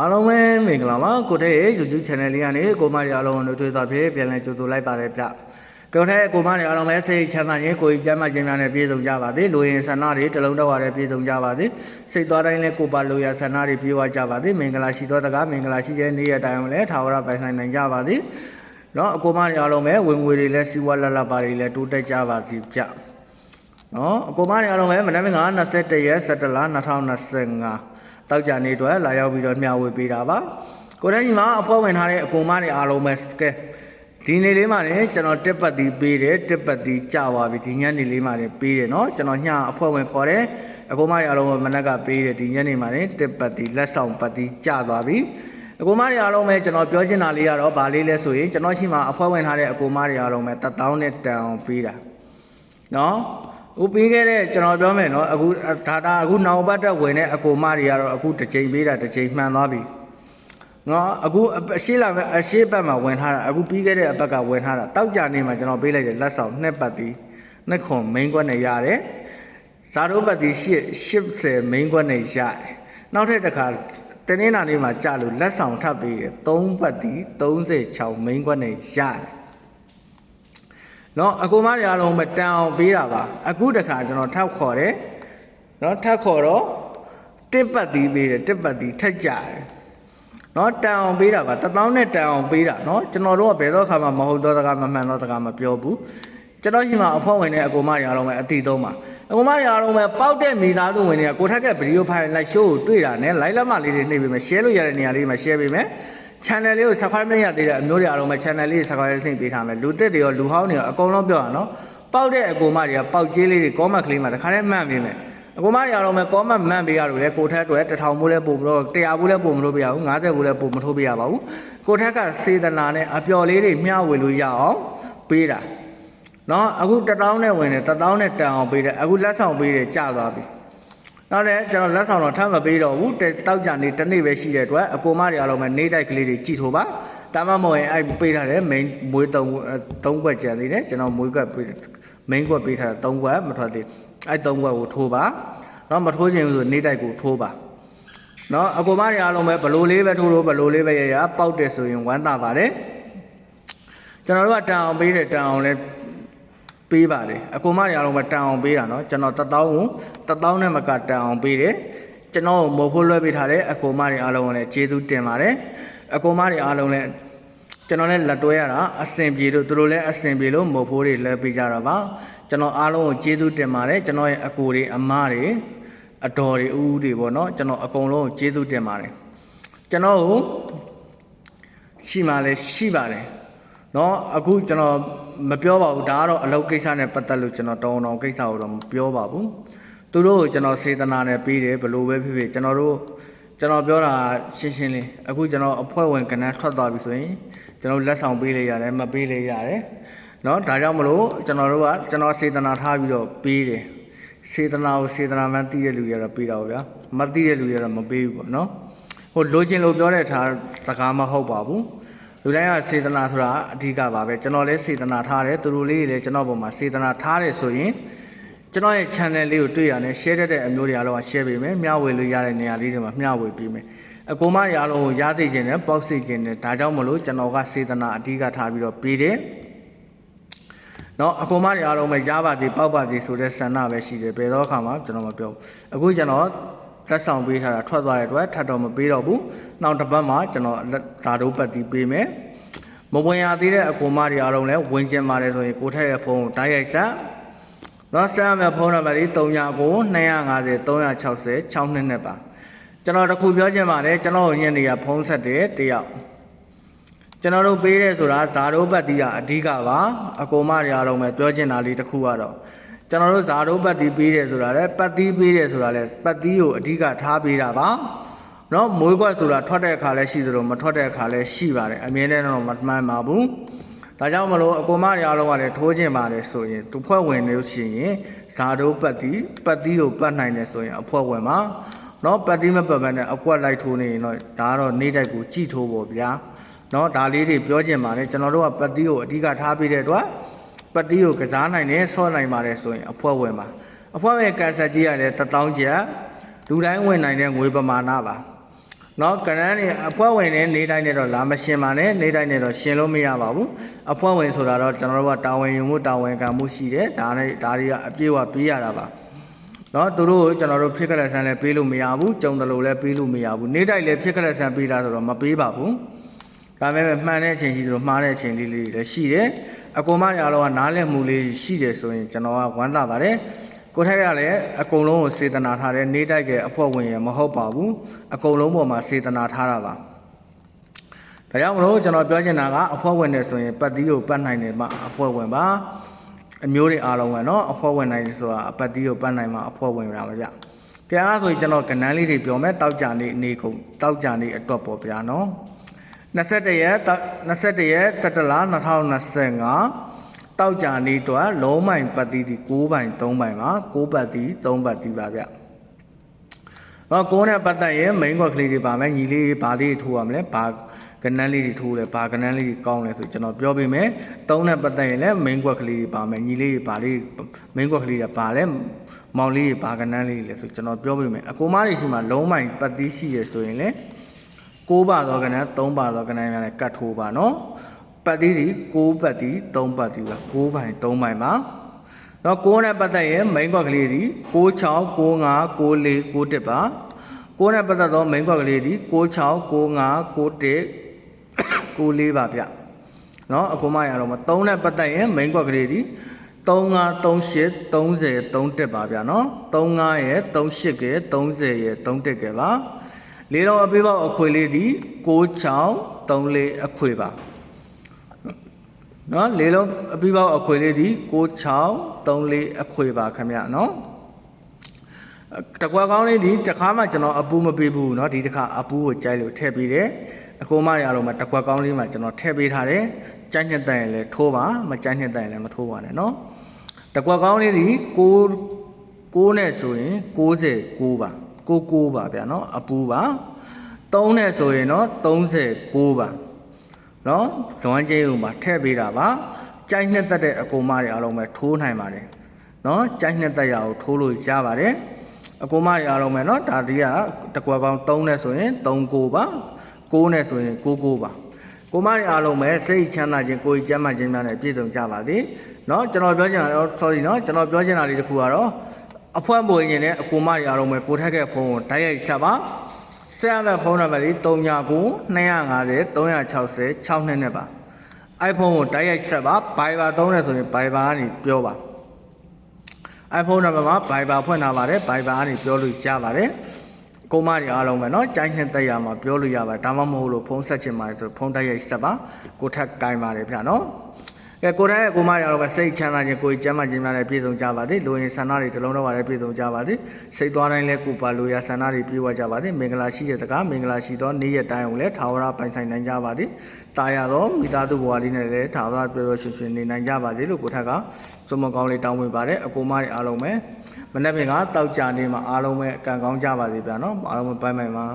အားလုံးပဲမင်္ဂလာပါကိုတဲ့ရဲ့ YouTube channel လေးကနေကိုမရီအားလုံးတို့တွေ့တာဖြစ်ပြန်လည်ကြိုဆိုလိုက်ပါတယ်ဗျကိုတဲ့ကိုမရီအားလုံးပဲစိတ်ချမ်းသာခြင်းကိုယ်ကြီးကျမ်းမာခြင်းများနဲ့ပြည့်စုံကြပါစေလူရင်ဆန္ဒတွေတလုံးတော့ရတဲ့ပြည့်စုံကြပါစေစိတ်သွားတိုင်းလည်းကိုပါလိုရဆန္ဒတွေပြေဝကြပါစေမင်္ဂလာရှိသောတကားမင်္ဂလာရှိတဲ့နေ့ရက်တိုင်းလည်းထာဝရပိုင်ဆိုင်နိုင်ကြပါစေနော်အကိုမရီအားလုံးပဲဝင်ငွေတွေလည်းစီးပွားလတ်လတ်ပါတွေလည်းတိုးတက်ကြပါစေဗျနော်အကိုမရီအားလုံးပဲမနက်ဖြန်က21ရက်17လ2025 တောက်ကြနေအတွက်လာရောက်ပြီးတော့မျှဝေပေးတာပါကိုတဲ့ညီမအဖွဲ့ဝင်ထားတဲ့အကူမတွေအားလုံးပဲကဲဒီနေ့လေးမှလည်းကျွန်တော်တစ်ပတ်တီးပေးတယ်တစ်ပတ်တီးကြပါပြီဒီညနေလေးမှလည်းပေးတယ်เนาะကျွန်တော်ညအဖွဲ့ဝင်ခေါ်တယ်အကူမတွေအားလုံးပဲမနက်ကပေးတယ်ဒီညနေမှလည်းတစ်ပတ်တီးလက်ဆောင်ပတ်တီးကြသွားပြီအကူမတွေအားလုံးပဲကျွန်တော်ပြောချင်တာလေးကတော့ဗာလေးလဲဆိုရင်ကျွန်တော်ရှိမှအဖွဲ့ဝင်ထားတဲ့အကူမတွေအားလုံးပဲတထောင်းနဲ့တန်အောင်ပေးတာเนาะ ဟိုပြီးခဲ့တဲ့ကျွန်တော်ပြောမယ်နော်အခုဒါတာအခုနောက်ပတ်တက်ဝင်တဲ့အကိုမတွေကတော့အခုတစ်ချိန်ပေးတာတစ်ချိန်မှန်သွားပြီနော်အခုအရှိလာမဲ့အရှိဘက်မှာဝင်ထားတာအခုပြီးခဲ့တဲ့အပတ်ကဝင်ထားတာတောက်ကြနေမှာကျွန်တော်ပေးလိုက်တယ်လက်ဆောင်နှစ်ပတ်တီးနှစ်ခွန် main ကွက်နဲ့ရတယ်ဇာတို့ပတ်တီး8 80 main ကွက်နဲ့ရတယ်နောက်ထပ်တစ်ခါတနင်္လာနေ့မှာကြာလို့လက်ဆောင်ထပ်ပေးတယ်3ပတ်တီး36 main ကွက်နဲ့ရတယ် နော်အကိုမတွေအားလုံးပဲတန်အောင်ပေးတာပါအခုတခါကျွန်တော်ထောက်ခေါ်တယ်နော်ထပ်ခေါ်တော့တစ်ပတ်သီးပေးတယ်တစ်ပတ်သီးထက်ကြတယ်နော်တန်အောင်ပေးတာပါတပေါင်းနဲ့တန်အောင်ပေးတာနော်ကျွန်တော်တို့ကဘယ်တော့ခါမှမဟုတ်တော့တကားမမှန်တော့တကားမပြောဘူးကျွန်တော်ရှိမှအဖွဲ့ဝင်တဲ့အကိုမရအောင်ပဲအတီသုံးပါအကိုမရအောင်ပဲပောက်တဲ့မိသားစုဝင်တွေကကိုထက်ကဗီဒီယိုဖိုင်လိုက်ရှိုးကိုတွေ့တာနဲ့လိုက်လက်မလေးတွေနှိပ်ပေးမယ် share လို့ရတဲ့နေရာလေးမှာ share ပေးမယ် channel လေးကို subscribe မရသေးတဲ့အမျိုးတွေအားလုံးပဲ channel လေးကို subscribe နှိပ်ပေးထားမယ်လူသစ်တွေရောလူဟောင်းတွေရောအကုန်လုံးပြောရအောင်နော်ပေါက်တဲ့အကူမတွေကပေါက်ကျေးလေးတွေ comment ကလေးမှာတခါတည်းမှန်ပေးမယ်အကူမတွေအားလုံးပဲ comment မှန်ပေးရလို့လေကိုထက်တွေတစ်ထောင်ဘူးလဲပုံမလို့100ဘူးလဲပုံမလို့ပြရဘူး90ဘူးလဲပုံမထိုးပြရပါဘူးကိုထက်ကစေတနာနဲ့အပျော်လေးတွေမျှဝေလို့ရအောင်ပေးတာနော်အခု1000နဲ့ဝင်တယ်1000နဲ့တန်အောင်ပေးတယ်အခုလက်ဆောင်ပေးတယ်ကြာသွားပြီ နောက်လည်းကျွန်တော်လက်ဆောင်တော့ထပ်မပေးတော့ဘူးတောက်ကြနေတစ်နေ့ပဲရှိတဲ့အတွက်အကိုမတွေအားလုံးပဲနေတိုက်ကလေးတွေကြည့်ထိုးပါဒါမှမဟုတ်ရင်အဲ့ပေးထားတယ် main မွေးသုံးသုံးခွက်ကျန်သေးတယ်ကျွန်တော်မွေးခွက်ပေး main ခွက်ပေးထားတာသုံးခွက်မထွက်သေးအဲ့သုံးခွက်ကိုထိုးပါတော့မထိုးချင်ဘူးဆိုနေတိုက်ကိုထိုးပါနော်အကိုမတွေအားလုံးပဲဘလိုလေးပဲထိုးလို့ဘလိုလေးပဲရရပေါက်တယ်ဆိုရင်ဝမ်းသာပါတယ်ကျွန်တော်တို့ကတန်အောင်ပေးတယ်တန်အောင်လဲ ပေးပါတယ်အကူမတွေအားလုံးပဲတန်အောင်ပေးတာเนาะကျွန်တော်1000ကို1000နဲ့မကတန်အောင်ပေးတယ်ကျွန်တော်မို့ဖို့လွှဲပေးထားတဲ့အကူမတွေအားလုံးကိုလည်းကျေးဇူးတင်ပါတယ်အကူမတွေအားလုံးလည်းကျွန်တော်လည်းလက်တွဲရတာအစင်ပြေလို့သူတို့လည်းအစင်ပြေလို့မို့ဖို့တွေလွှဲပေးကြတာပါကျွန်တော်အားလုံးကိုကျေးဇူးတင်ပါတယ်ကျွန်တော်ရဲ့အကူတွေအမတွေအတော်တွေဦးဦးတွေပေါ့เนาะကျွန်တော်အကုန်လုံးကိုကျေးဇူးတင်ပါတယ်ကျွန်တော်ကိုရှိမှလည်းရှိပါတယ် เนาะအခုကျွန်တော်မပြောပါဘူးဒါကတော့အလုပ်ကိစ္စနဲ့ပတ်သက်လို့ကျွန်တော်တောင်းတောင်းကိစ္စကိုတော့မပြောပါဘူးသူတို့ကိုကျွန်တော်စေတနာနဲ့ပေးတယ်ဘလို့ပဲဖြစ်ဖြစ်ကျွန်တော်တို့ကျွန်တော်ပြောတာရှင်းရှင်းလေးအခုကျွန်တော်အဖွဲ့ဝင်ကဏ္ဍထွက်သွားပြီဆိုရင်ကျွန်တော်လက်ဆောင်ပေးလေရတယ်မပေးလေရတယ်เนาะဒါကြောင့်မလို့ကျွန်တော်တို့ကကျွန်တော်စေတနာထားပြီးတော့ပေးတယ်စေတနာကိုစေတနာမှန်းသိတဲ့လူတွေကတော့ပေးတာပေါ့ဗျာမသိတဲ့လူတွေကတော့မပေးဘူးပေါ့เนาะဟိုလိုချင်လို့ပြောတဲ့ထားစကားမဟုတ်ပါဘူး လူတိုင်းကစေတနာဆိုတာအဓိကပါပဲကျွန်တော်လည်းစေတနာထားတယ်သူတို့လေးတွေလည်းကျွန်တော်ပုံမှာစေတနာထားတယ်ဆိုရင်ကျွန်တော်ရဲ့ channel လေးကိုတွေ့ရနဲ့ share တတ်တဲ့အမျိုးတွေအားလုံးက share ပေးမယ်မျှဝေလို့ရတဲ့နေရာလေးတွေမှာမျှဝေပေးမယ်အကူမတွေအားလုံးကိုရသိခြင်းနဲ့ပေါက်စီခြင်းနဲ့ဒါကြောင့်မလို့ကျွန်တော်ကစေတနာအဓိကထားပြီးတော့ပေးတယ်နော်အကူမတွေအားလုံးပဲရပါသေးပေါက်ပါသေးဆိုတဲ့ဆန္ဒပဲရှိတယ်ဘယ်တော့အခါမှကျွန်တော်မပြောဘူးအခုကျွန်တော် လက်ဆောင်ပေးထားတာထွက်သွားတဲ့အတွက်ထပ်တော့မပေးတော့ဘူးနောက်တစ်ပတ်မှကျွန်တော်ဓာတ်တို့ပတ်တီးပေးမယ်မဝင်ရသေးတဲ့အကူမတွေအားလုံးလည်းဝင်ကျင်ပါတယ်ဆိုရင်ကိုထက်ရဲ့ဖုန်းကိုတိုက်ရိုက်ဆက်နော်ဆက်ရမယ့်ဖုန်းနံပါတ်လေး39 250 360 62နဲ့ပါကျွန်တော်တခုပြောချင်ပါတယ်ကျွန်တော်ညနေကဖုန်းဆက်တယ်တယောက်ကျွန်တော်တို့ပေးတယ်ဆိုတာဇာတို့ပတ်တီးကအဓိကပါအကူမတွေအားလုံးပဲပြောချင်တာလေးတစ်ခုကတော့ ကျွန်တော်တို့ဇာတို့ပတ်တီးပေးတယ်ဆိုတာလည်းပတ်တီးပေးတယ်ဆိုတာလည်းပတ်တီးကိုအဓိကထားပေးတာပါเนาะမွေးခွက်ဆိုတာထွက်တဲ့အခါလည်းရှိသလိုမထွက်တဲ့အခါလည်းရှိပါတယ်အမြဲတမ်းတော့မမှန်ပါဘူးဒါကြောင့်မလို့အကူမတွေအားလုံးကလည်းထိုးခြင်းပါတယ်ဆိုရင်သူဖွဲ့ဝင်လို့ရှိရင်ဇာတို့ပတ်တီးပတ်တီးကိုပတ်နိုင်တယ်ဆိုရင်အဖွဲ့ဝင်ပါเนาะပတ်တီးမပတ်ဘဲနဲ့အကွက်လိုက်ထိုးနေရင်တော့ဒါကတော့နေတိုက်ကိုကြည်ထိုးပေါ့ဗျာ เนาะဒါလေးတွေပြောချင်ပါတယ်ကျွန်တော်တို့ကပတ်တီးကိုအဓိကထားပြီးတဲ့အတွက် ပတ်တီးကိုကစားနိုင်တယ်ဆော့နိုင်ပါတယ်ဆိုရင်အဖွဲဝင်ပါအဖွဲဝင်ကန်ဆယ်ကြီးရတယ်1000ကျပ်လူတိုင်းဝင်နိုင်တဲ့ငွေပမာဏပါနော်ကရန်နေအဖွဲ့ဝင်နဲ့နေတိုင်းနဲ့တော့လာမရှင်ပါနဲ့နေတိုင်းနဲ့တော့ရှင်လို့မရပါဘူးအဖွဲ့ဝင်ဆိုတာတော့ကျွန်တော်တို့ကတာဝန်ယူမှုတာဝန်ခံမှုရှိတယ်ဒါနဲ့ဒါတွေကအပြည့်အဝပေးရတာပါနော်သူတို့ကိုကျွန်တော်တို့ဖြစ်ခက်တဲ့ဆန်းလည်းပေးလို့မရဘူးကြုံတယ်လို့လည်းပေးလို့မရဘူးနေတိုင်းလည်းဖြစ်ခက်တဲ့ဆန်းပေးတာဆိုတော့မပေးပါဘူး ဒါပေမဲ့မှန်တဲ့အချိန်ရှိသလိုမှားတဲ့အချိန်လေးလေးတွေလည်းရှိတယ်အကုန်မရတော့ကနားလည်မှုလေးရှိတယ်ဆိုရင်ကျွန်တော်ကဝမ်းသာပါတယ်ကိုထက်ကလည်းအကုန်လုံးကိုစေတနာထားတယ်နေတိုက်ကအဖွဲ့ဝင်ရမဟုတ်ပါဘူးအကုန်လုံးပေါ်မှာစေတနာထားတာပါဒါကြောင့်မလို့ကျွန်တော်ပြောချင်တာကအဖွဲ့ဝင်နေဆိုရင်ပတ်တီးကိုပတ်နိုင်တယ်မှအဖွဲ့ဝင်ပါအမျိုးတွေအားလုံးကနော်အဖွဲ့ဝင်နိုင်ဆိုတာအပတ်တီးကိုပတ်နိုင်မှအဖွဲ့ဝင်ရမှာဗျတရားဆိုရင်ကျွန်တော်ကဏ္ဍလေးတွေပြောမယ်တောက်ကြနေအနေကုန်တောက်ကြနေအတွက်ပေါ့ဗျာနော် 21ရက်21ရက်17လ2025တောက်ကြနေတော့လုံးမိုင်ပတ်တီးဒီ6ပိုင်3ပိုင်မှာ6ပတ်တီး3ပတ်တီးပါဗျ။တော့ကိုးနဲ့ပတ်သက်ရင် main ကွက်ကလေးတွေပါမယ်ညီလေးဘာလေးထိုးရမလဲဘာကနန်းလေးတွေထိုးလဲဘာကနန်းလေးတွေကောင်းလဲဆိုကျွန်တော်ပြောပေးမယ်။သုံးနဲ့ပတ်သက်ရင်လည်း main ကွက်ကလေးတွေပါမယ်ညီလေးဘာလေး main ကွက်ကလေးတွေပါလဲမောင်လေးဘာကနန်းလေးလဲဆိုကျွန်တော်ပြောပေးမယ်။အကူမတွေရှိမှလုံးမိုင်ပတ်တီးရှိရဆိုရင်လည်း 6ပါသောကဏ္ဍ3ပါသောကဏ္ဍများနဲ့ကတ်ထိုးပါနော်ပတ်တီးဒီ6ပတ်တီး3ပတ်တီးပါ6ပိုင်3ပိုင်ပါတော့6နဲ့ပတ်သက်ရင် main ကွက်ကလေးဒီ66 95 94 91ပါ6နဲ့ပတ်သက်သော main ကွက်ကလေးဒီ66 95 91 94ပါဗျနော်အကုန်မရတော့မ3နဲ့ပတ်သက်ရင် main ကွက်ကလေးဒီ35 38 30 31ပါဗျာနော်35ရဲ့38ရဲ့30ရဲ့31ကပါ လေးလုံးအပေးပေါက်အခွေလေးဒီ66 34အခွေပါနော်လေးလုံးအပေးပေါက်အခွေလေးဒီ66 34အခွေပါခင်ဗျနော်တကွာကောင်းလေးဒီတစ်ခါမှကျွန်တော်အပူမပေးဘူးเนาะဒီတစ်ခါအပူကိုကြိုက်လို့ထည့်ပေးတယ်အကိုမရအောင်မှာတကွာကောင်းလေးမှာကျွန်တော်ထည့်ပေးထားတယ်ကြိုက်နှစ်တန်ရင်လည်းထိုးပါမကြိုက်နှစ်တန်ရင်လည်းမထိုးပါနဲ့เนาะတကွာကောင်းလေးဒီ6 6နဲ့ဆိုရင်69ပါ 69ပါဗျာเนาะအပူပါ3နဲ့ဆိုရင်เนาะ39ပါเนาะဇွမ်းကျင်းုံမှာထည့်ပေးတာပါကြိုက်နှစ်သက်တဲ့အကိုမတွေအားလုံးပဲထိုးနိုင်ပါတယ်เนาะကြိုက်နှစ်သက်ရအောင်ထိုးလို့ရပါတယ်အကိုမတွေအားလုံးပဲเนาะဒါဒီကတကွာကောင်း3နဲ့ဆိုရင်39ပါ6နဲ့ဆိုရင်99ပါကိုမတွေအားလုံးပဲစိတ်ချမ်းသာခြင်းကိုယ်ကြီးကျမ်းမာခြင်းများနဲ့ပြည့်စုံကြပါသည်เนาะကျွန်တော်ပြောချင်တာတော့ sorry เนาะကျွန်တော်ပြောချင်တာလေးတစ်ခုကတော့ အဖွက်မွေရင်လည်းအကူမတွေအားလုံးပဲကိုထက်ကဖုန်းကိုတိုက်ရိုက်ဆက်ပါဆက်ရမယ့်ဖုန်းနံပါတ်လေး39 250 360 62နဲ့ပါ iPhone ကိုတိုက်ရိုက်ဆက်ပါ Viber သုံးတယ်ဆိုရင် Viber ကနေပြောပါ iPhone နံပါတ်မှာ Viber ဖွင့်ထားပါတယ် Viber ကနေပြောလို့ရပါတယ်ကိုမတွေအားလုံးပဲเนาะကြိုင်းနှစ်သက်ရမှာပြောလို့ရပါတယ်ဒါမှမဟုတ်လို့ဖုန်းဆက်ချင်ပါတယ်ဆိုဖုန်းတိုက်ရိုက်ဆက်ပါကိုထက်ကင်ပါတယ်ဗျာเนาะ ကဲကိုတိုင်းရဲ့ကိုမရတော့ပဲစိတ်ချမ်းသာခြင်းကိုယ်ကျမ်းမာခြင်းများနဲ့ပြည့်စုံကြပါစေလူရင်ဆန္ဒတွေတလုံးတော့ပါလေပြည့်စုံကြပါစေစိတ်သွားတိုင်းလဲကိုပါလူရဆန္ဒတွေပြည့်ဝကြပါစေမင်္ဂလာရှိတဲ့တကားမင်္ဂလာရှိသောနေ့ရက်တိုင်းကိုလည်းထာဝရပိုင်ဆိုင်နိုင်ကြပါစေတာယာသောမိသားစုဘဝလေးနဲ့လည်းထာဝရပျော်ပျော်ရွှင်ရွှင်နေနိုင်ကြပါစေလို့ကိုထက်ကစုံမကောင်းလေးတောင်းဝင်ပါတယ်အကူမတွေအားလုံးပဲမနေ့ကတောက်ကြနေမှာအားလုံးပဲအကံကောင်းကြပါစေဗျာနော်အားလုံးပဲပိုင်ပိုင်ပါ